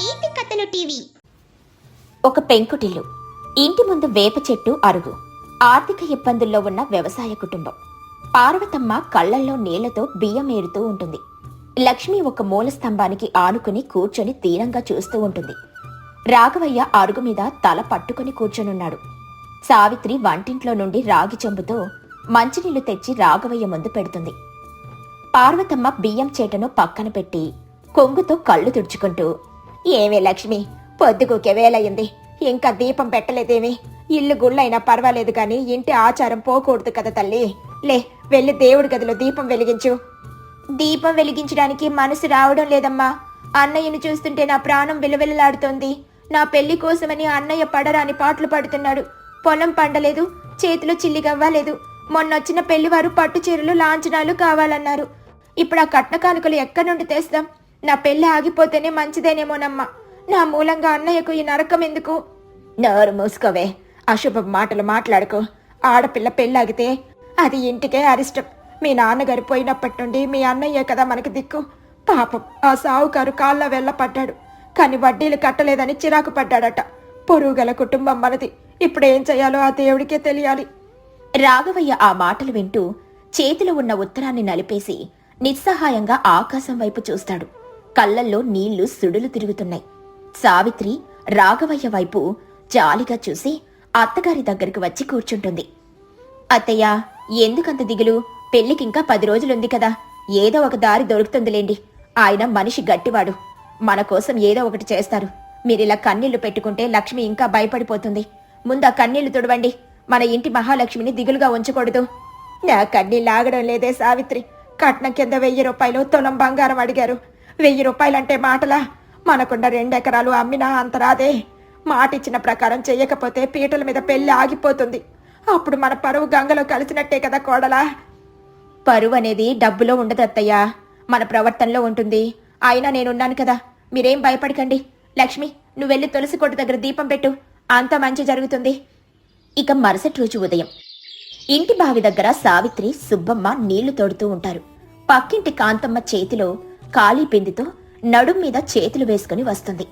నీతి కథలు టీవీ. ఒక పెంకుటిల్లు ఇంటి ముందు వేప చెట్టు అరుగు ఆర్థిక ఇబ్బందుల్లో ఉన్న వ్యవసాయ కుటుంబం. పార్వతమ్మ కళ్ళల్లో నీళ్ళతో బియ్యం ఏరుతూ ఉంటుంది. లక్ష్మి ఒక మూల స్తంభానికి ఆనుకుని కూర్చొని దీనంగా చూస్తూ ఉంటుంది. రాఘవయ్య అరుగు మీద తల పట్టుకుని కూర్చొనున్నాడు. సావిత్రి వంటింట్లో నుండి రాగి చెంబుతో మంచినీళ్ళు తెచ్చి రాఘవయ్య ముందు పెడుతుంది. పార్వతమ్మ బియ్యం చేటను పక్కన పెట్టి కొంగుతో కళ్ళు తుడుచుకుంటూ ఏమే లక్ష్మి? పొద్దుగుకే వేలయ్యింది. ఇంకా దీపం పెట్టలేదేమి? ఇల్లు గుళ్ళైనా పర్వాలేదు కానీ ఇంటి ఆచారం పోకూడదు కదా తల్లి. లే వెళ్ళి దేవుడి గదిలో దీపం వెలిగించు. దీపం వెలిగించడానికి మనసు రావడం లేదమ్మా. అన్నయ్యను చూస్తుంటే నా ప్రాణం విలువెల్లాడుతోంది. నా పెళ్ళి కోసమని అన్నయ్య పడరాని పాటలు పాడుతున్నాడు. పొలం పండలేదు చేతిలో చిల్లిగవ్వలేదు. మొన్నొచ్చిన పెళ్ళివారు పట్టు చీరలు లాంఛనాలు కావాలన్నారు. ఇప్పుడు ఆ కట్న కానుకలు ఎక్కడి నుండి తెస్తాం? నా పెళ్ళి ఆగిపోతేనే మంచిదేనేమోనమ్మా. నా మూలంగా అన్నయ్యకు ఈ నరకం ఎందుకు? నోరు మూసుకోవే. అశుభ మాటలు మాట్లాడుకో. ఆడపిల్ల పెళ్ళాగితే అది ఇంటికే అరిష్టం. మీ నాన్నగారు పోయినప్పటి నుండి మీ అన్నయ్యే కదా మనకి దిక్కు. పాపం ఆ సావుకారు కాళ్ళ వెళ్ళపడ్డాడు కాని వడ్డీలు కట్టలేదని చిరాకు పడ్డాడట. పొరుగుగల కుటుంబం మనది. ఇప్పుడు ఏం చేయాలో ఆ దేవుడికే తెలియాలి. రాఘవయ్య ఆ మాటలు వింటూ చేతిలో ఉన్న ఉత్తరాన్ని నలిపేసి నిస్సహాయంగా ఆకాశం వైపు చూస్తాడు. కళ్ళల్లో నీళ్ళు సుడులు తిరుగుతున్నాయి. సావిత్రి రాఘవయ్య వైపు జాలిగా చూసి అత్తగారి దగ్గరికి వచ్చి కూర్చుంటుంది. అత్తయ్య ఎందుకంత దిగులు? పెళ్ళికింకా పది రోజులుంది కదా. ఏదో ఒక దారి దొరుకుతుందిలేండి. ఆయన మనిషి గట్టివాడు. మన కోసం ఏదో ఒకటి చేస్తారు. మీరిలా కన్నీళ్ళు పెట్టుకుంటే లక్ష్మి ఇంకా భయపడిపోతుంది. ముందు ఆ కన్నీళ్ళు తుడవండి. మన ఇంటి మహాలక్ష్మిని దిగులుగా ఉంచకూడదు. నా కన్నీళ్ళు ఆగడం లేదే సావిత్రి. కట్నం కింద వెయ్యి రూపాయలు తొలం బంగారం అడిగారు. వెయ్యి రూపాయలంటే మాటలా? మనకున్న రెండెకరాలు అమ్మినా అంత రాదే. మాటిచ్చిన ప్రకారం చెయ్యకపోతే పీటల మీద పెళ్ళి ఆగిపోతుంది. అప్పుడు మన పరువు గంగలో కలిసినట్టే కదా కోడలా? పరువు అనేది డబ్బులో ఉండదు అత్తయ్య. మన ప్రవర్తనలో ఉంటుంది. అయినా నేనున్నాను కదా. మీరేం భయపడకండి. లక్ష్మి నువ్వు వెళ్ళి తులసి కొట్టు దగ్గర దీపం పెట్టు. అంత మంచి జరుగుతుంది. ఇక మరుసటి రోజు ఉదయం. ఇంటి బావి దగ్గర సావిత్రి సుబ్బమ్మ నీళ్ళు తోడుతూ ఉంటారు. పక్కింటి కాంతమ్మ చేతిలో ఖాళీ పిండితో నడుం మీద చేతులు వేసుకుని వస్తుంది.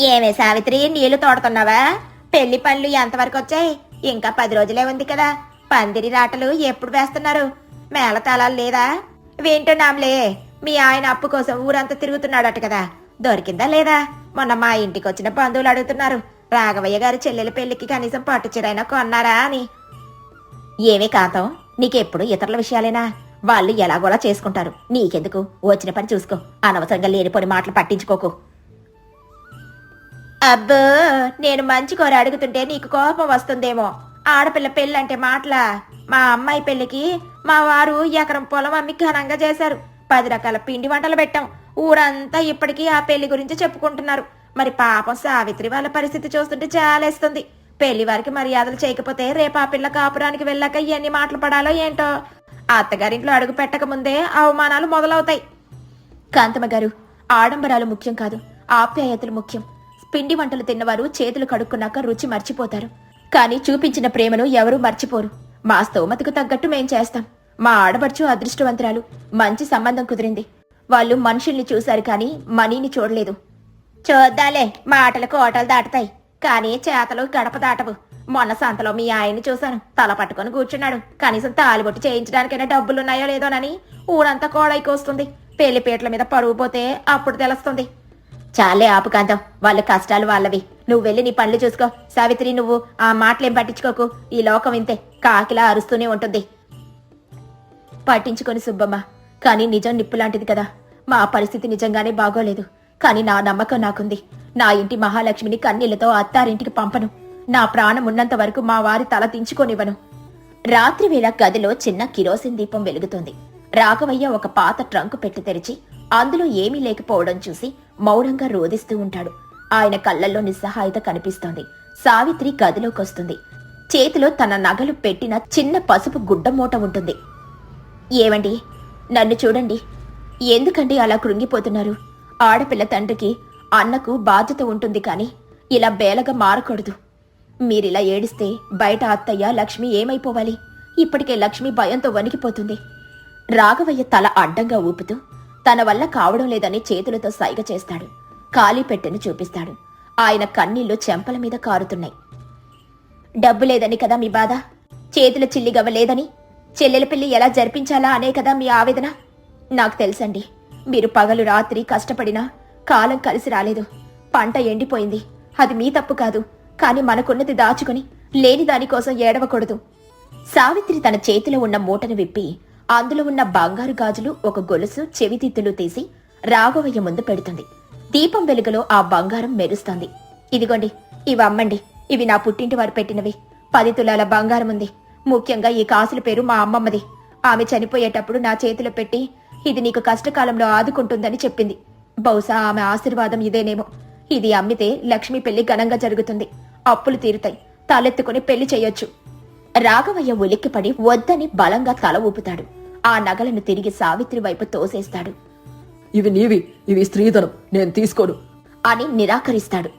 ఏమే సావిత్రి నీళ్ళు తోడుతున్నావా పెళ్ళి పనులు ఎంతవరకు వచ్చాయి? ఇంకా పది రోజులే ఉంది కదా. పందిరి రాటలు ఎప్పుడు వేస్తున్నారు? మేళతాళాలు లేదా? వింటున్నాంలే. మీ ఆయన అప్పు కోసం ఊరంతా తిరుగుతున్నాడట కదా. దొరికిందా లేదా? మొన్న మా ఇంటికి వచ్చిన బంధువులు అడుగుతున్నారు. రాఘవయ్య గారి చెల్లెల పెళ్ళికి కనీసం పట్టుచీరైనా కొన్నారా అని. ఏమి కాంతం నీకెప్పుడు ఇతరుల విషయాలేనా? వాళ్ళు ఎలాగోలా చేసుకుంటారు. నీకెందుకు? వచ్చిన పని చూసుకో. అనవసరంగా లేనిపోని మాటలు పట్టించుకోకు. అబ్బో నేను మంచి కూర అడుగుతుంటే నీకు కోపం వస్తుందేమో. ఆడపిల్ల పెళ్ళంటే మాటలా? మా అమ్మాయి పెళ్ళికి మా వారు ఎకరం పొలం అమ్మి ఘనంగా చేశారు. పది రకాల పిండి వంటలు పెట్టాం. ఊరంతా ఇప్పటికీ ఆ పెళ్ళి గురించి చెప్పుకుంటున్నారు. మరి పాపం సావిత్రి వాళ్ళ పరిస్థితి చూస్తుంటే చాలేస్తుంది. పెళ్ళి వారికి మర్యాదలు చేయకపోతే రేపు ఆ పిల్ల కాపురానికి వెళ్ళాక ఎన్ని మాటలు పడాలో ఏంటో. అత్తగారింట్లో అడుగు పెట్టక ముందే అవమానాలు మొదలవుతాయి. కాంతమ్మ గారు ఆడంబరాలు ముఖ్యం కాదు ఆప్యాయతలు ముఖ్యం. పిండి వంటలు తిన్నవారు చేతులు కడుక్కున్నాక రుచి మర్చిపోతారు. కానీ చూపించిన ప్రేమను ఎవరూ మర్చిపోరు. మా స్తోమతకు తగ్గట్టు మేం చేస్తాం. మా ఆడబడుచు అదృష్టవంతురాలు. మంచి సంబంధం కుదిరింది. వాళ్ళు మనుషుల్ని చూశారు కానీ మనీని చూడలేదు. చూద్దాలే మాటలకు ఓటలు దాటుతాయి. కానీ చేతలు గడప దాటవు. మొన్న సంతలో మీ ఆయన్ని చూశాను. తల పట్టుకొని కూర్చున్నాడు. కనీసం తాలిబొట్టు చేయించడానికైనా డబ్బులున్నాయో లేదోనని ఊరంతా కోడైకి వస్తుంది. మీద పరువు పోతే అప్పుడు తెలుస్తుంది. చాలే ఆపుకాంతం వాళ్ళ కష్టాలు వాళ్ళవి. నువ్వు వెళ్ళి నీ పనులు చూసుకో. సావిత్రి నువ్వు ఆ మాటలేం పట్టించుకోకు. ఈ లోకం ఇంతే. కాకిలా అరుస్తూనే ఉంటుంది. పట్టించుకొని సుబ్బమ్మ. కానీ నిజం నిప్పు లాంటిది కదా. మా పరిస్థితి నిజంగానే బాగోలేదు. కానీ నా నమ్మకం నాకుంది. నా ఇంటి మహాలక్ష్మిని కన్నీళ్ళతో అత్తారింటికి పంపను. నా ప్రాణం ఉన్నంత వరకు మా వారి తల దించుకోనివ్వను. రాత్రివేళ గదిలో చిన్న కిరోసిన్ దీపం వెలుగుతోంది. రాఘవయ్య ఒక పాత ట్రంకు పెట్టి తెరిచి అందులో ఏమీ లేకపోవడం చూసి మౌనంగా రోదిస్తూ ఉంటాడు. ఆయన కళ్ళల్లో నిస్సహాయత కనిపిస్తోంది. సావిత్రి గదిలోకొస్తుంది. చేతిలో తన నగలు పెట్టిన చిన్న పసుపు గుడ్డ మూట ఉంటుంది. ఏమండి నన్ను చూడండి. ఎందుకండి అలా కృంగిపోతున్నారు? ఆడపిల్ల తండ్రికి అన్నకు బాధ్యత ఉంటుంది కానీ ఇలా బేలగా మారకూడదు. మీరిలా ఏడిస్తే బయట అత్తయ్య లక్ష్మి ఏమైపోవాలి? ఇప్పటికే లక్ష్మి భయంతో వణికిపోతుంది. రాఘవయ్య తల అడ్డంగా ఊపుతూ తన వల్ల కావడం లేదని చేతులతో సైగ చేస్తాడు. ఖాళీ పెట్టెను చూపిస్తాడు. ఆయన కన్నీళ్ళు చెంపల మీద కారుతున్నాయి. డబ్బు లేదని కదా మీ బాధ? చేతుల చిల్లిగవ్వ లేదని? చెల్లెల పెళ్ళి ఎలా జరిపించాలా అనే కదా మీ ఆవేదన? నాకు తెలుసండి. మీరు పగలు రాత్రి కష్టపడినా కాలం కలిసి రాలేదు. పంట ఎండిపోయింది. అది మీ తప్పు కాదు. కాని మనకున్నది దాచుకుని లేని దానికోసం ఏడవకూడదు. సావిత్రి తన చేతిలో ఉన్న మూటను విప్పి అందులో ఉన్న బంగారు గాజులు ఒక గొలుసు చెవితిత్తులు తీసి రాఘవయ్య ముందు పెడుతుంది. దీపం వెలుగులో ఆ బంగారం మెరుస్తోంది. ఇదిగోండి ఇవి అమ్మండి. ఇవి నా పుట్టింటి వారు పెట్టినవి. పది తులాల బంగారం ఉంది. ముఖ్యంగా ఈ కాసుల పేరు మా అమ్మమ్మది. ఆమె చనిపోయేటప్పుడు నా చేతిలో పెట్టి ఇది నీకు కష్టకాలంలో ఆదుకుంటుందని చెప్పింది. బహుశా ఆమె ఆశీర్వాదం ఇదేనేమో. ఇది అమ్మితే లక్ష్మి పెళ్ళి ఘనంగా జరుగుతుంది. అప్పులు తీరుతాయి. తలెత్తుకుని పెళ్ళి చేయొచ్చు. రాఘవయ్య ఉలిక్కిపడి వద్దని బలంగా తల ఊపుతాడు. ఆ నగలను తిరిగి సావిత్రి వైపు తోసేస్తాడు. ఇవి నీవి ఇవి స్త్రీధనం. నేను తీసుకోను. అని నిరాకరిస్తాడు.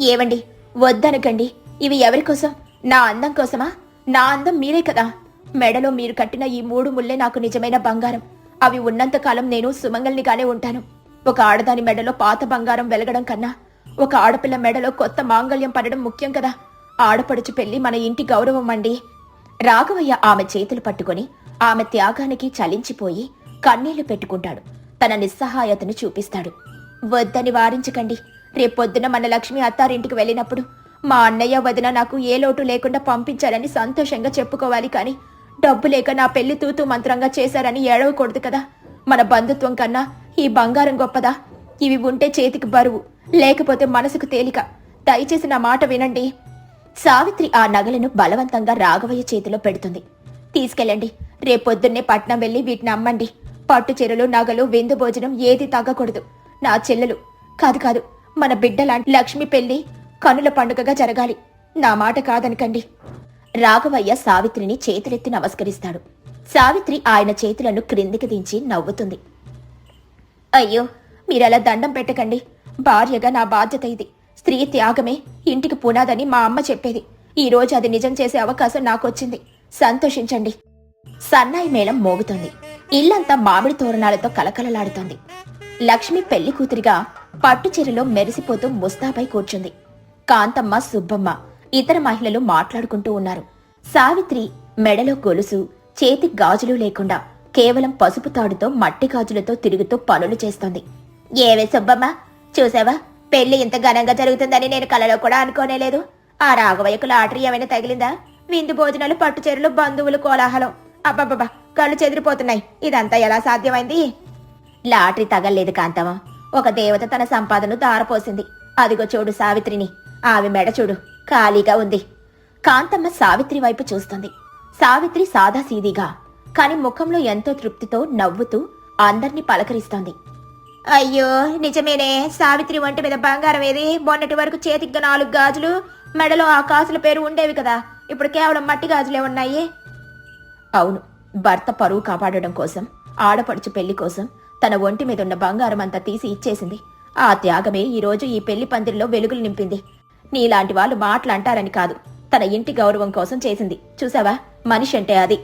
ఏవండి? వద్దనకండి. ఇవి ఎవరి కోసం? నా అందం కోసమా? నా అందం మీరే కదా. మెడలో మీరు కట్టిన ఈ మూడు ముల్లే నాకు నిజమైన బంగారం. అవి ఉన్నంతకాలం నేను సుమంగల్నిగానే ఉంటాను. ఒక ఆడదాని మెడలో పాత బంగారం వెలగడం కన్నా ఒక ఆడపిల్ల మెడలో కొత్త మాంగళ్యం పడడం ముఖ్యం కదా. ఆడపడుచు పెళ్ళి మన ఇంటి గౌరవం అండి. రాఘవయ్య ఆమె చేతులు పట్టుకొని ఆమె త్యాగానికి చలించిపోయి కన్నీళ్ళు పెట్టుకుంటాడు. తన నిస్సహాయతను చూపిస్తాడు. వద్దని వారించకండి. రేపొద్దున మన లక్ష్మి అత్తారింటికి వెళ్ళినప్పుడు మా అన్నయ్య వదిన నాకు ఏ లోటు లేకుండా పంపించారని సంతోషంగా చెప్పుకోవాలి కానీ డబ్బు లేక నా పెళ్ళి తూతూ మంత్రంగా చేశారని ఏడవకూడదు కదా. మన బంధుత్వం కన్నా ఈ బంగారం గొప్పదా? ఇవి ఉంటే చేతికి బరువు లేకపోతే మనసుకు తేలిక. దయచేసి నా మాట వినండి. సావిత్రి ఆ నగలను బలవంతంగా రాఘవయ్య చేతిలో పెడుతుంది. తీసుకెళ్ళండి. రేపొద్దున్నే పట్నం వెళ్ళి వీటిని అమ్మండి. పట్టు చీరలు నగలు విందు భోజనం ఏది తగ్గకూడదు. నా చెల్లెలు. కాదు కాదు. మన బిడ్డ లాంటి లక్ష్మి పెళ్ళి కనుల పండుగగా జరగాలి. నా మాట కాదనకండి. రాఘవయ్య సావిత్రిని చేతులెత్తి నమస్కరిస్తాడు. సావిత్రి ఆయన చేతులను క్రిందికి దించి నవ్వుతుంది. అయ్యో మీరలా దండం పెట్టకండి. భార్యగా నా బాధ్యత ఇది. స్త్రీ త్యాగమే ఇంటికి పునాదని మా అమ్మ చెప్పేది. ఈ రోజు అది నిజం చేసే అవకాశం నాకొచ్చింది. సంతోషించండి. సన్నాయి మేళం మోగుతుంది. ఇల్లంతా మామిడి తోరణాలతో కలకలలాడుతోంది. లక్ష్మి పెళ్ళి కూతురిగా పట్టుచీరలో మెరిసిపోతూ ముస్తాబై కూర్చుంది. కాంతమ్మ సుబ్బమ్మ ఇతర మహిళలు మాట్లాడుకుంటూ ఉన్నారు. సావిత్రి మెడలో గొలుసు చేతి గాజులు లేకుండా కేవలం పసుపు తాడుతో మట్టి గాజులతో తిరుగుతూ పనులు చేస్తోంది. ఏవే సుబ్బమ్మ? చూసావా? పెళ్ళి ఇంత ఘనంగా జరుగుతుందని నేను కలలో కూడా అనుకోనేలేదు. ఆ రాఘవయ్యకు లాటరీ ఏమైనా తగిలిందా? విందు భోజనాలు పట్టుచీరలు బంధువులు కోలాహలం. అబ్బబ్బబ్బా కళ్ళు చెదిరిపోతున్నాయి. ఇదంతా ఎలా సాధ్యమైంది? లాటరీ తగలేదు కాంతమ్మ. ఒక దేవత తన సంపాదన దారపోసింది అదిగో చూడు సావిత్రిని. ఆమె మెడ చూడు. ఖాళీగా ఉంది. కాంతమ్మ సావిత్రి వైపు చూస్తుంది. సావిత్రి సాదాసీదిగా కాని ముఖంలో ఎంతో తృప్తితో నవ్వుతూ అందర్నీ పలకరిస్తోంది. అయ్యో నిజమేనే సావిత్రి వంటి మీద బంగారం ఏది? మొన్నటి వరకు చేతికి నాలుగు గాజులు మెడలో ఆ కాసుల పేరు ఉండేవి కదా. ఇప్పుడు కేవలం మట్టి గాజులే ఉన్నాయి. అవును భర్త పరువు కాపాడడం కోసం ఆడపడుచు పెళ్ళి కోసం తన ఒంటి మీద ఉన్న బంగారం అంతా తీసి ఇచ్చేసింది. ఆ త్యాగమే ఈరోజు ఈ పెళ్ళి పందిరిలో వెలుగులు నింపింది. నీలాంటి వాళ్ళు మాటలంటారని కాదు. తన ఇంటి గౌరవం కోసం చేసింది. చూసావా? మనిషి అంటే అది.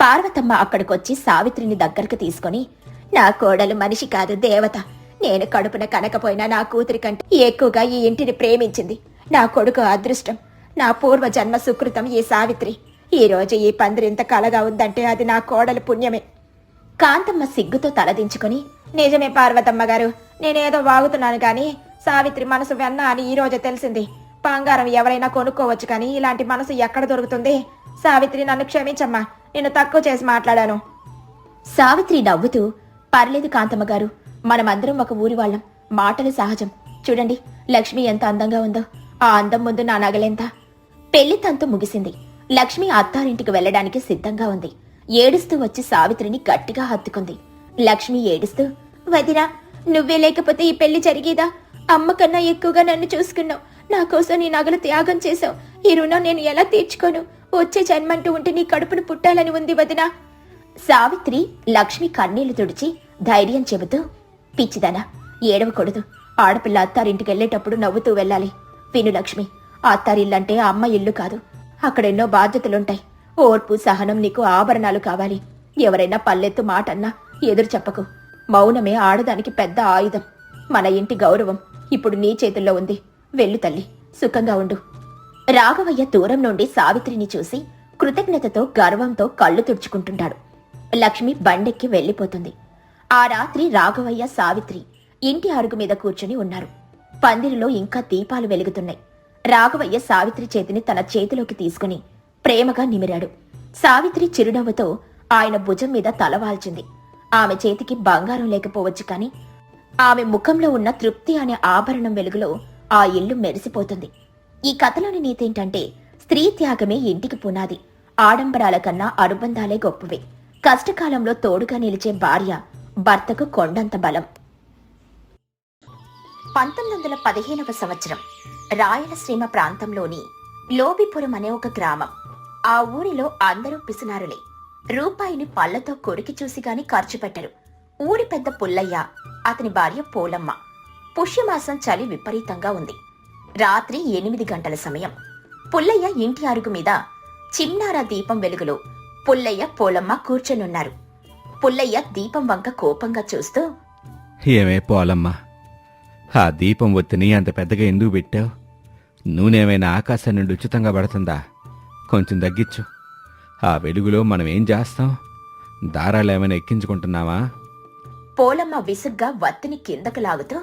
పార్వతమ్మ అక్కడికొచ్చి సావిత్రిని దగ్గరకు తీసుకొని నా కోడలు మనిషి కాదు దేవత. నేను కడుపున కనకపోయినా నా కూతురి కంటే ఎక్కువగా ఈ ఇంటిని ప్రేమించింది. నా కొడుకు అదృష్టం. నా పూర్వ జన్మ సుకృతం ఈ సావిత్రి. ఈ రోజు ఈ పందిరింత కలగా ఉందంటే అది నా కోడలు పుణ్యమే. కాంతమ్మ సిగ్గుతో తలదించుకుని నిజమే పార్వతమ్మ గారు నేనేదో వాగుతున్నాను కానీ సావిత్రి మనసు వెన్న అని ఈ రోజే తెలిసింది. బంగారం ఎవరైనా కొనుక్కోవచ్చు కానీ ఇలాంటి మనసు ఎక్కడ దొరుకుతుంది? సావిత్రి నన్ను క్షమించమ్మా. నేను తక్కువ చేసి మాట్లాడాను. సావిత్రి నవ్వుతూ పర్లేదు కాంతమ్మ గారు. మనమందరం ఒక ఊరి వాళ్ళం. మాటలు సహజం. చూడండి లక్ష్మి ఎంత అందంగా ఉందో. ఆ అందం ముందు నా నగలెంత? పెళ్ళి తంతు ముగిసింది. లక్ష్మి అత్తారింటికి వెళ్ళడానికి సిద్ధంగా ఉంది. ఏడుస్తూ వచ్చి సావిత్రిని గట్టిగా హత్తుకుంది. లక్ష్మి ఏడుస్తూ వదినా నువ్వే లేకపోతే ఈ పెళ్ళి జరిగేదా? అమ్మ కన్నా ఎక్కువగా నన్ను చూసుకున్నావు. నా కోసం నీ నగలు త్యాగం చేశావు. ఈ రుణం నేను ఎలా తీర్చుకోను? వచ్చే జన్మంటూ ఉంటే నీ కడుపును పుట్టాలని ఉంది వదినా. సావిత్రి లక్ష్మి కన్నీళ్ళు తుడిచి ధైర్యం చెబుతూ పిచ్చిదనా ఏడవకూడదు. ఆడపిల్ల అత్తారింటికి వెళ్ళేటప్పుడు నవ్వుతూ వెళ్ళాలి. విను లక్ష్మి అత్తారిల్లంటే అమ్మ ఇల్లు కాదు. అక్కడెన్నో బాధ్యతలుంటాయి. ఓర్పు సహనం నీకు ఆభరణాలు కావాలి. ఎవరైనా పల్లెత్తు మాట అన్నా ఎదురు చెప్పకు. మౌనమే ఆడదానికి పెద్ద ఆయుధం. మన ఇంటి గౌరవం. ఇప్పుడు నీ చేతుల్లో ఉంది. వెళ్ళు తల్లి సుఖంగా ఉండు. రాఘవయ్య దూరం నుండి సావిత్రిని చూసి కృతజ్ఞతతో గర్వంతో కళ్ళు తుడుచుకుంటుంటాడు. లక్ష్మి బండెక్కి వెళ్ళిపోతుంది. ఆ రాత్రి రాఘవయ్య సావిత్రి ఇంటి అరుగు మీద కూర్చుని ఉన్నారు. పందిరిలో ఇంకా దీపాలు వెలుగుతున్నాయి. రాఘవయ్య సావిత్రి చేతిని తన చేతిలోకి తీసుకుని ప్రేమగా నిమిరాడు. సావిత్రి చిరునవ్వుతో ఆయన భుజం మీద తలవాల్చింది ఆమె చేతికి బంగారం లేకపోవచ్చు కాని ఆమె ముఖంలో ఉన్న తృప్తి అనే ఆభరణం వెలుగులో ఆ ఇల్లు మెరిసిపోతుంది. ఈ కథలోని నీతేంటంటే స్త్రీ త్యాగమే ఇంటికి పునాది. ఆడంబరాల కన్నా అనుబంధాలే గొప్పవే. కష్టకాలంలో తోడుగా నిలిచే భార్య భర్తకు కొండంత బలం. పంతొమ్మిది వందల పదిహేనవ సంవత్సరం రాయలసీమ ప్రాంతంలోని లోబిపురం అనే ఒక గ్రామం. ఆ ఊరిలో అందరూ పిసినారులే. రూపాయిని పళ్ళతో కొరికి చూసి గాని ఖర్చు పెట్టరు. ఊరి పెద్ద పుల్లయ్య అతని భార్య పోలమ్మ. పుష్యమాసం చలి విపరీతంగా ఉంది. రాత్రి ఎనిమిది గంటల సమయం. పుల్లయ్య ఇంటి అరుగు మీద చిన్నారా దీపం వెలుగులో పుల్లయ్య పోలమ్మ కూర్చొనున్నారు. పుల్లయ్య దీపం వంక కోపంగా చూస్తూ ఏమే పోలమ్మా ఆ దీపం ఒత్తిని అంత పెద్దగా ఎందుకు పెట్టావు? నూనెమైనా ఆకాశం నుండి ఉచితంగా పడుతుందా? కొంచెం తగ్గించు. ఆ వెలుగులో మనం ఏం చేస్తాం? దారాలు ఏమైనా ఎక్కించుకుంటున్నావా? పోలమ్మ విసుగ్గా వత్తిని కిందకు లాగుతూ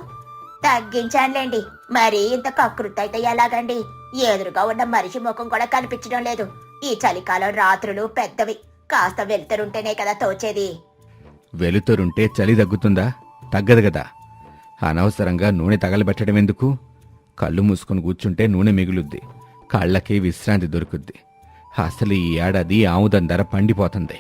తగ్గించానులేండి. మరీ ఇంత కకృతి అయితే ఎలాగండి ఎదురుగా ఉన్న మనిషి ముఖం కూడా కనిపించడం లేదు. ఈ చలికాలం రాత్రులు పెద్దవి. కాస్త వెలుతురుంటేనే కదా తోచేది. వెలుతురుంటే చలి తగ్గుతుందా? తగ్గదు కదా. అనవసరంగా నూనె తగలబెట్టడం ఎందుకు? కళ్ళు మూసుకొని కూర్చుంటే నూనె మిగులుద్ది. కళ్ళకి విశ్రాంతి దొరుకుద్ది. అసలు ఈ ఏడాది ఆముదం ధర పండిపోతుంది.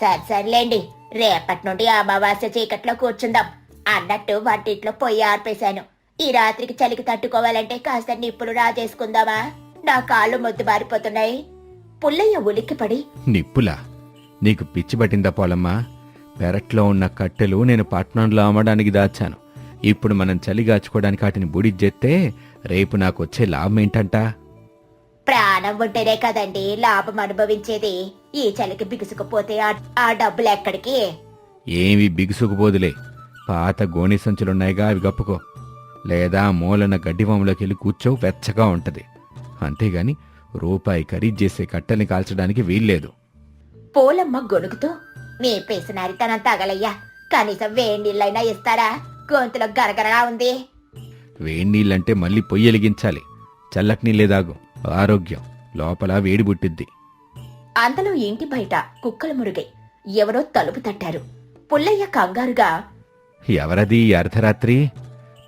సరే సర్లేండి. రేపటి నుండి అమావాస్య చీకట్లో కూర్చుందాం. అన్నట్టు వంటింట్లో పొయ్యి ఆర్పేశాను. ఈ రాత్రికి చలికి తట్టుకోవాలంటే కాస్త నిప్పులు రాజేసుకుందామా? నా కాళ్ళు మొద్దు బారిపోతున్నాయి పుల్లయ్య ఉలిక్కిపడి నిప్పులా? నీకు పిచ్చి పట్టిందా పోలమ్మా? పెరట్లో ఉన్న కట్టెలు నేను పట్నంలో అమ్మడానికి దాచాను. ఇప్పుడు మనం చలి గాచుకోవడానికి వాటిని బుడిజ్జెత్తే రేపు నాకు వచ్చే లాభం ఏంటంట? ప్రాణం ఉంటేనే కదండి లాభం అనుభవించేది. ఈ చలికి బిగుసుకుపోతే ఆ- ఆ డబ్బులు ఎక్కడికి? ఏమి బిగుసుకుపోదులే. పాత గోణి సంచులున్నాయిగా అవి గప్పుకో లేదా మూలన గడ్డివాములోకి వెళ్ళి కూర్చో వెచ్చగా ఉంటది. అంతేగాని రూపాయి ఖరీదు చేసే కట్టెల్ని కాల్చడానికి వీల్లేదు. పోలమ్మ గొనుగుతూ మీ పేసినారితనం తగలయ్యా. కనీసం వేడి నీళ్ళైనా ఇస్తారా? గొంతులో గరగరగా ఉంది. వేడి నీళ్ళంటే మళ్ళీ పొయ్యి వెలిగించాలి. చల్లటి నీళ్ళే దాగు ఆరోగ్యం. లోపల వేడి పుట్టిద్ది. అంతలో ఇంటి బయట కుక్కలు మురుగై? ఎవరో తలుపు తట్టారు. పుల్లయ్య కంగారుగా ఎవరది ఈ అర్ధరాత్రి?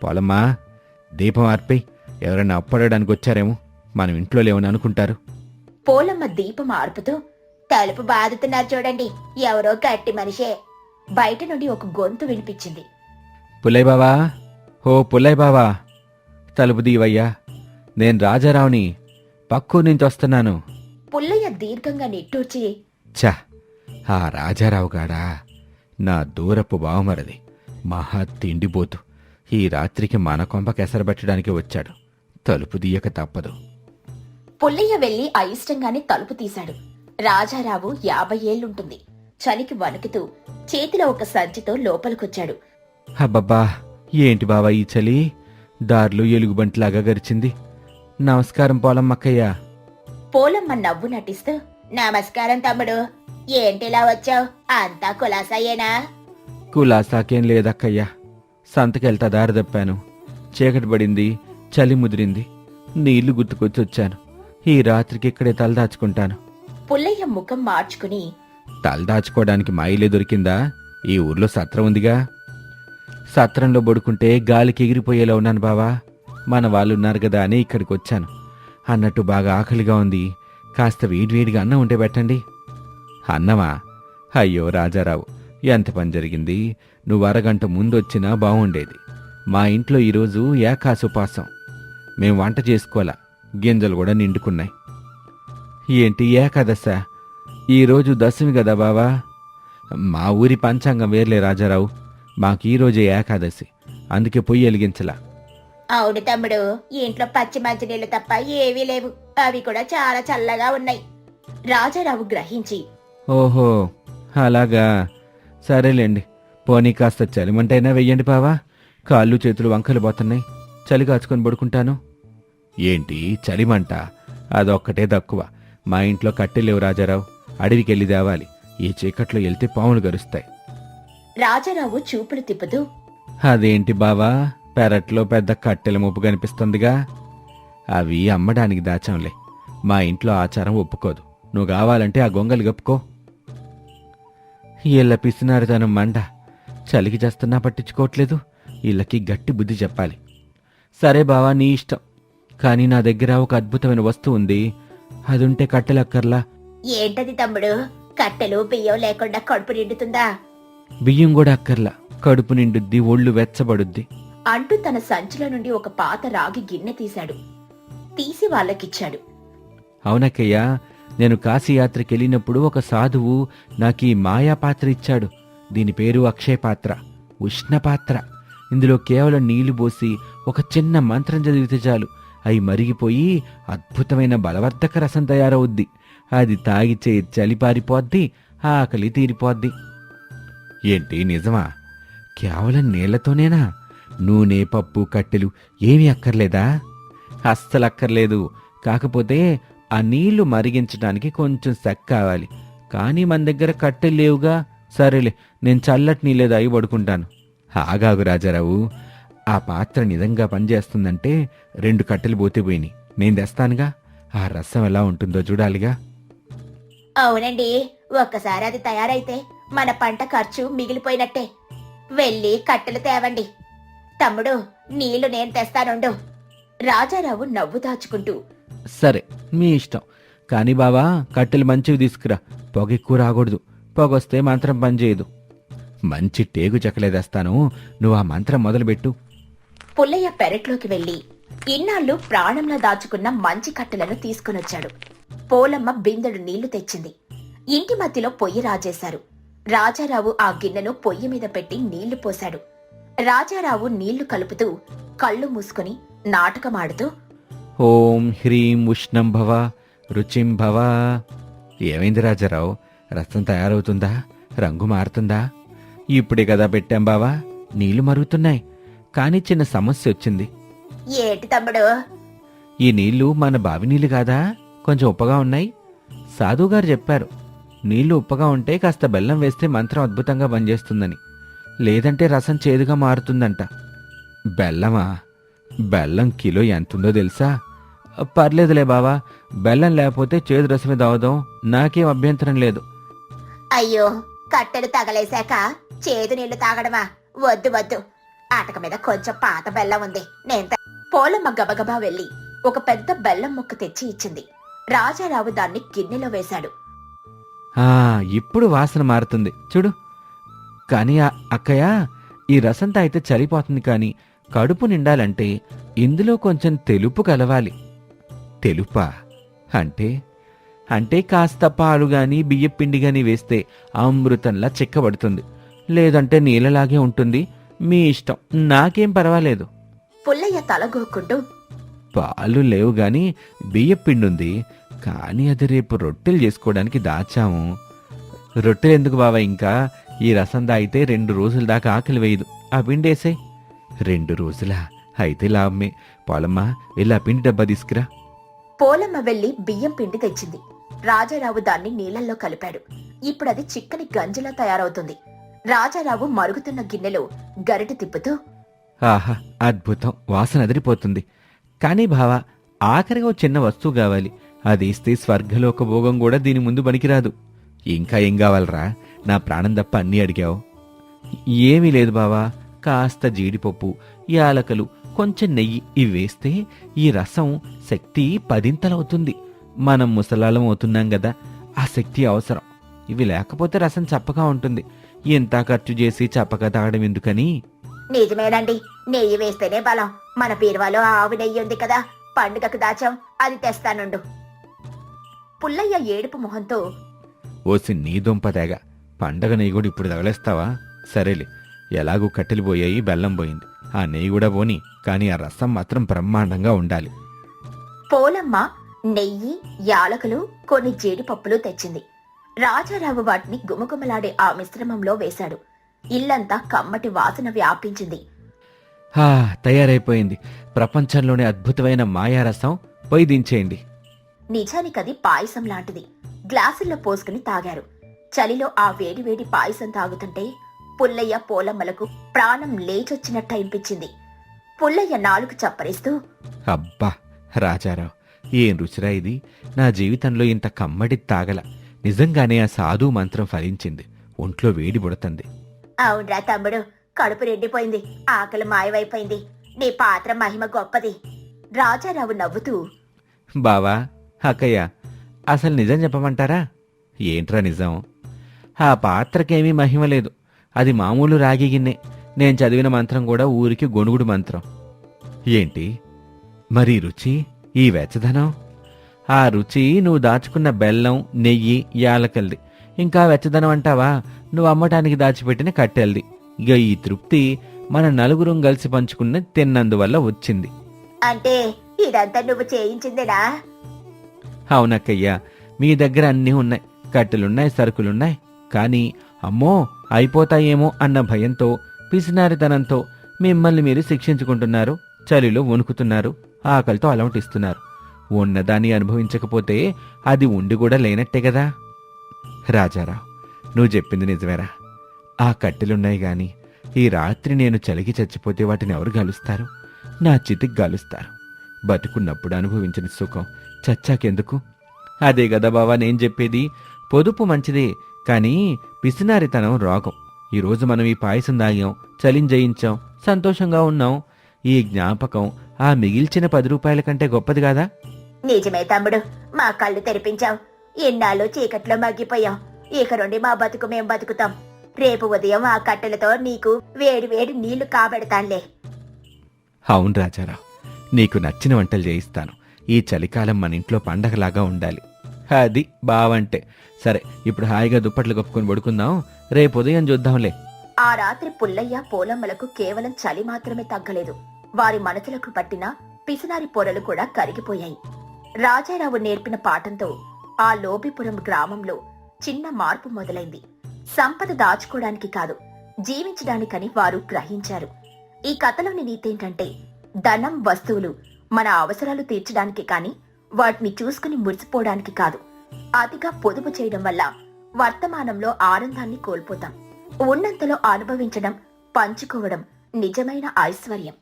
పొలమ్మా దీపం ఆర్పై ఎవరైనా అప్పడడానికి వచ్చారేమో? మనం ఇంట్లో లేవని అనుకుంటారు. పోలమ్మ దీపం ఆర్పుతూ తలుపు బాదుతున్నారు చూడండి ఎవరో గట్టి మనిషే. బయట నుండి ఒక గొంతు వినిపించింది. పుల్లయ్య బావా? ఓ పుల్లయ్య బావా తలుపు దీవయ్యా. నేను రాజారావుని పక్కూరు నుంచి వస్తున్నాను. దీర్ఘంగా నిట్టూర్చి ఛ ఆ రాజారావు గాడా నా దూరపు బావమరది మహా తిండిపోతు. ఈ రాత్రికి మన కొంప కెసరబెట్టడానికి వచ్చాడు. తలుపు తీయక తప్పదు. పుల్లయ్య వెళ్ళి అయిష్టంగానే తలుపు తీశాడు. రాజారావు యాభై ఏళ్ళుంటుంది చలికి వణుకుతూ చేతిలో ఒక సంచితో లోపలికొచ్చాడు. అబ్బబ్బా ఏంటి బావా ఈ చలి? దారిలో ఎలుగుబంటిలాగా గరిచింది. నమస్కారం పోలమ్మక్కయ్య. పోలమ్మ నవ్వు నటిస్తూ నమస్కారం తమ్ముడు. ఏంటిలా వచ్చావు? అంతా కులాసాయేనా? కులాసాకేం లేదక్కయ్యా. సంతకెళ్తా దారి తప్పాను. చీకటి పడింది చలి ముదిరింది. నీళ్ళు గుర్తుకొచ్చి వచ్చాను. ఈ రాత్రికి ఇక్కడే తలదాచుకుంటాను పుల్లయ్య ముఖం మార్చుకుని తలదాచుకోవడానికి మా ఇల్లే దొరికిందా? ఈ ఊర్లో సత్రం ఉందిగా? సత్రంలో పడుకుంటే గాలికి ఎగిరిపోయేలా ఉన్నాను బావా. మన వాళ్ళు ఉన్నారు కదా అని ఇక్కడికి వచ్చాను అన్నట్టు బాగా ఆకలిగా ఉంది. కాస్త వేడివేడిగా అన్నం ఉంటే పెట్టండి. అన్నమా? అయ్యో రాజారావు ఎంత పని జరిగింది? నువ్వు అరగంట ముందొచ్చినా బాగుండేది మా ఇంట్లో ఈరోజు ఏకాసుపాసం మేం వంట చేసుకోవాలా? గింజలు కూడా నిండుకున్నాయి. ఏంటి ఏకాదశ? ఈరోజు దశమి కదా బావా? మా ఊరి పంచాంగం వేర్లే రాజారావు. మాకు ఈరోజే ఏకాదశి. అందుకే పొయ్యి వెలిగించలా. అవును తమ్ముడు. ఇంట్లో పచ్చి మంచినీళ్ళు తప్ప ఏవీ లేవు. అవి కూడా చాలా చల్లగా ఉన్నాయి. రాజారావు గ్రహించి ఓహో అలాగా. సరేలేండి. పోనీ కాస్త చలిమంటైనా వెయ్యండి బావా. కాళ్ళు చేతులు వంకలు పోతున్నాయి. చలి కాచుకొని పడుకుంటాను. ఏంటి చలిమంట? అదొక్కటే తక్కువ. మా ఇంట్లో కట్టెలేవు రాజారావు. అడవికి వెళ్ళి తేవాలి. ఈ చీకట్లో వెళ్తే పాములు గరుస్తాయి. రాజారావు చూపులు తిప్పుతూ అదేంటి బావా? పెరట్లో పెద్ద కట్టెల ముప్పు కనిపిస్తుందిగా. అవి అమ్మడానికి దాచంలే. మా ఇంట్లో ఆచారం ఒప్పుకోదు. నువ్వు కావాలంటే ఆ గొంగలు గప్పుకో ఇళ్ళ పిసినారితనం మండ. చలికి చేస్తున్నా పట్టించుకోవట్లేదు. వీళ్ళకి గట్టి బుద్ధి చెప్పాలి. సరే బావా నీ ఇష్టం. కానీ నా దగ్గర ఒక అద్భుతమైన వస్తువు ఉంది. అదుంటే కట్టెలక్కర్లా? ఏంటది తమ్ముడు? కట్టెలు బియ్యం లేకుండా కడుపు నిండుతుందా? బియ్యం కూడా అక్కర్లా. కడుపు నిండుద్ది ఒళ్ళు వెచ్చబడుద్ది. అంటూ తన సంచిలో నుండి ఒక పాత రాగి గిన్నె తీశాడు. తీసి వాళ్ళకిచ్చాడు. అవునక్కయ్యా నేను కాశీయాత్రకి వెళ్ళినప్పుడు ఒక సాధువు నాకు ఈ మాయా పాత్ర ఇచ్చాడు. దీని పేరు అక్షయ పాత్ర ఉష్ణ పాత్ర. ఇందులో కేవలం నీళ్ళు పోసి ఒక చిన్న మంత్రం చదివితే చాలు. అవి మరిగిపోయి అద్భుతమైన బలవర్ధక రసం తయారవుద్ది. అది తాగిచే చలి పారిపోద్ది ఆకలి తీరిపోద్ది. ఏంటి నిజమా? కేవలం నీళ్ళతోనేనా? నూనె పప్పు కట్టెలు ఏమీ అక్కర్లేదా? అస్సలు అక్కర్లేదు కాకపోతే ఆ నీళ్ళు మరిగించడానికి కొంచెం సెక్ కావాలి. కానీ మన దగ్గర కట్టెలు లేవుగా? సరేలే నేను చల్లటి నీళ్ళే దాగి పడుకుంటాను. ఆగాగు రాజారావు. ఆ పాత్ర నిజంగా పనిచేస్తుందంటే రెండు కట్టెలు పోతే పోయినాయి. నేను తెస్తానుగా. ఆ రసం ఎలా ఉంటుందో చూడాలిగా. అవునండి ఒక్కసారి అది తయారైతే మన పంట ఖర్చు మిగిలిపోయినట్టే. వెళ్ళి కట్టెలు తేవండి. తమ్ముడు నీళ్ళు నేను తెస్తానుండు. రాజారావు నవ్వు దాచుకుంటూ. సరే మీ ఇష్టం. కానీ బావా కట్టెలు మంచివి తీసుకురా. పొగ ఎక్కువ రాకూడదు. పొగొస్తే మంత్రం పనిచేయదు. మంచి టేకు చెక్కలేదేస్తాను నువ్వు ఆ మంత్రం మొదలుపెట్టు. పుల్లయ్య పెరట్లోకి వెళ్ళి ఇన్నాళ్ళు ప్రాణంలో దాచుకున్న మంచి కట్టెలను తీసుకునొచ్చాడు. పోలమ్మ బిందెడు నీళ్ళు తెచ్చింది. ఇంటి మధ్యలో పొయ్యి రాజేశారు. రాజారావు ఆ గిన్నెను పొయ్యి మీద పెట్టి నీళ్ళు పోశాడు. రాజారావు నీళ్ళు కలుపుతూ కళ్ళు మూసుకుని నాటకమాడుతూ ఓం హ్రీం ఉష్ణం భవ రుచిం భవ. ఏమైంది రాజారావు? రసం తయారవుతుందా? రంగు మారుతుందా? ఇప్పుడే కదా పెట్టాం బావా. నీళ్ళు మరుగుతున్నాయి. కానీ చిన్న సమస్య వచ్చింది. ఏటి తమ్ముడు? ఈ నీళ్ళు మన బావి నీళ్ళు కాదా? కొంచెం ఉప్పగా ఉన్నాయి. సాధుగారు చెప్పారు. నీళ్ళు ఉప్పగా ఉంటే కాస్త బెల్లం వేస్తే మంత్రం అద్భుతంగా పనిచేస్తుందని. లేదంటే రసం చేదుగా మారుతుందంట. బెల్లమా? బెల్లం కిలో ఎంతుందో తెలుసా? పర్లేదులే బావా బెల్లం లేకపోతే చేదు రసమే దావుదాం నాకేం అభ్యంతరం లేదు. అయ్యో కట్టెలు తగలేశాక చేదు నీళ్ళు తాగడమా? వద్దు వద్దు. ఆటక మీద కొంచెం పాత బెల్లం ఉంది. నేను పోలమ్మ గబగబా వెళ్ళి ఒక పెద్ద బెల్లం ముక్క తెచ్చి ఇచ్చింది. రాజారావు దాన్ని గిన్నెలో వేశాడు. ఆ ఇప్పుడు వాసన మారుతుంది. చూడు. కానీ అక్కయ్య ఈ రసం తాగితే చలిపోతుంది కానీ కడుపు నిండాలంటే ఇందులో కొంచెం తెలుపు కలవాలి. తెలుపా? అంటే అంటే కాస్త పాలు గాని బియ్య పిండి గాని వేస్తే అమృతంలా చిక్కబడుతుంది. లేదంటే నీళ్ళలాగే ఉంటుంది. మీ ఇష్టం. నాకేం పర్వాలేదు. పుల్లయ్య తలగోక్కుంటూ పాలు లేవు గాని బియ్య పిండి ఉంది. కానీ అది రేపు రొట్టెలు చేసుకోవడానికి దాచాము. రొట్టెలు ఎందుకు బావా ఇంకా? ఈ రసం దాగితే రెండు రోజుల దాకా ఆకలి వేయదు. ఆ పిండి వేసే రెండు రోజులా? అయితే లాభమే. పోలమ్మా వెళ్ళి ఆ పిండి డబ్బా తీసుకురా. పోలమ్మ వెళ్ళి బియ్యం పిండి తెచ్చింది. రాజారావు దాన్ని నీళ్ళలో కలిపాడు. ఇప్పుడు అది చిక్కని గంజిలా తయారవుతుంది. రాజారావు మరుగుతున్న గిన్నెలో గరిటె తిప్పుతూ ఆహా అద్భుతం. వాసన అదిరిపోతుంది. కానీ బావా ఆఖరిగా చిన్న వస్తువు కావాలి. అది ఇస్తే స్వర్గలోక భోగం కూడా దీని ముందు పనికిరాదు. ఇంకా ఏం కావాలరా? నా ప్రాణం తప్ప అన్నీ అడిగావు. ఏమీ లేదు బావా కాస్త జీడిపప్పు యాలకలు కొంచెం నెయ్యి ఇవి వేస్తే ఈ రసం శక్తి పదింతలవుతుంది మనం ముసలాలం అవుతున్నాం కదా ఆ శక్తి అవసరం. ఇవి లేకపోతే రసం చప్పగా ఉంటుంది. ఎంత ఖర్చు చేసి చప్పగా తాగడం ఎందుకని? నిజమేనండి. నెయ్యి వేస్తేనే బలం. మన బీరువాలో ఆవు నెయ్యి ఉంది కదా పండుగకు దాచాం అది తెస్తానుండు. పుల్లయ్య ఏడుపు మొహంతో ఓసి నీ దుంపదేగ పండగ నెయ్యి కూడా ఇప్పుడు తగలేస్తావా? సరేలే. ఎలాగూ కట్టెలు పోయాయి బెల్లం పోయింది. ఆ నెయ్యి కూడా పోని కానీ ఆ రసం మాత్రం బ్రహ్మాండంగా ఉండాలి. పోలమ్మ నెయ్యి యాలకులు కొన్ని జీడిపప్పులు తెచ్చింది. రాజారావు వాటిని గుమగుమలాడే ఆ మిశ్రమంలో వేశాడు. ఇల్లంతా కమ్మటి వాసన వ్యాపించింది. హా తయారైపోయింది. ప్రపంచంలోనే అద్భుతమైన మాయారసం. పోయి దించేయండి. నిజానికది పాయసం లాంటిది. గ్లాసుల్లో పోసుకుని తాగారు. చలిలో ఆ వేడివేడి పాయసం తాగుతుంటే పుల్లయ్య పోలమ్మలకు ప్రాణం లేచొచ్చినట్టు అనిపించింది. పుల్లయ్య నాలుగు చప్పరిస్తూ అబ్బా రాజారావు ఏం రుచిరా ఇది? నా జీవితంలో ఇంత కమ్మడి తాగల. నిజంగానే ఆ సాధు మంత్రం ఫలించింది. ఒంట్లో వేడి పుడుతుంది. అవునరా తమ్ముడు కడుపు నిండిపోయింది ఆకలి మాయమైపోయింది. నీ పాత్ర మహిమ గొప్పది. రాజారావు నవ్వుతూ బావా అక్కయ్య అసలు నిజం చెప్పమంటారా? ఏంట్రా నిజం? ఆ పాత్రకేమీ మహిమ లేదు. అది మామూలు రాగి గిన్నె. నేను చదివిన మంత్రం కూడా ఊరికి గొణుగుడు మంత్రం. ఏంటి? మరి రుచి ఈ వెచ్చదనం? ఆ రుచి నువ్వు దాచుకున్న బెల్లం నెయ్యి యాలకల్ది. ఇంకా వెచ్చదనం అంటావా? నువ్వు అమ్మటానికి దాచిపెట్టిన కట్టెల్ది. ఇక ఈ తృప్తి మన నలుగురం కలిసి పంచుకున్న తిన్నందువల్ల వచ్చింది. అంటే ఇదంతా నువ్వు చేయించిందేనా? అవునక్కయ్యా మీ దగ్గర అన్నీ ఉన్నాయి. కట్టెలున్నాయి సరుకులున్నాయి. కానీ అమ్మో అయిపోతాయేమో అన్న భయంతో పిసినారితనంతో మిమ్మల్ని మీరు శిక్షించుకుంటున్నారు చలిలో వణుకుతున్నారు ఆకలితో అలవటిస్తున్నారు ఉన్నదాన్ని అనుభవించకపోతే అది ఉండి కూడా లేనట్టే కదా? రాజారావు నువ్వు చెప్పింది నిజమేరా. ఆ కట్టెలున్నాయి గాని ఈ రాత్రి నేను చలికి చచ్చిపోతే వాటిని ఎవరు గలుస్తారు? నా చితికి గలుస్తారు. బతుకున్నప్పుడు అనుభవించిన సుఖం చచ్చాకెందుకు? అదే కదా బావా నేను చెప్పేది. పొదుపు మంచిదే కానీ పిసినారితనం రోగం. ఈరోజు మనం ఈ పాయసం తాగాం చలిం జయించాం సంతోషంగా ఉన్నాం. ఈ జ్ఞాపకం ఆ మిగిల్చిన పది రూపాయల కంటే గొప్పది కాదా నిజమే తమ్ముడు మా కళ్ళు తెరిపించావు ఎన్నాళ్ళు చీకట్లో మగ్గిపోయాం. ఇక నుండి మా బతుకు మేం బతుకుతాం. రేపు ఉదయం ఆ కట్టెలతో నీకు వేడి వేడి నీళ్ళు కాబెడతాన్లే. అవును రాజారావు నీకు నచ్చిన వంటలు చేయిస్తాను. ఈ చలికాలం మన ఇంట్లో పండగలాగా ఉండాలి. అది బావంటే. సరే ఇప్పుడు హాయిగా దుప్పట్లు కప్పుకొని పడుకుందాం. రేపు ఉదయం చూద్దాంలే. ఆ రాత్రి పుల్లయ్య పోలమ్మలకు కేవలం చలి మాత్రమే తగ్గలేదు. వారి మనసులకు పట్టిన పిసినారి పొరలు కూడా కరిగిపోయాయి. రాజారావు నేర్పిన పాఠంతో ఆ లోబిపురం గ్రామంలో చిన్న మార్పు మొదలైంది. సంపద దాచుకోవడానికి కాదు జీవించడానికని వారు గ్రహించారు. ఈ కథలోని నీతేంటంటే ధనం వస్తువులు మన అవసరాలు తీర్చడానికి కానీ వాటిని చూసుకుని మురిసిపోవడానికి కాదు. అతిగా పొదుపు చేయడం వల్ల వర్తమానంలో ఆనందాన్ని కోల్పోతాం. ఉన్నంతలో అనుభవించడం పంచుకోవడం నిజమైన ఐశ్వర్యం.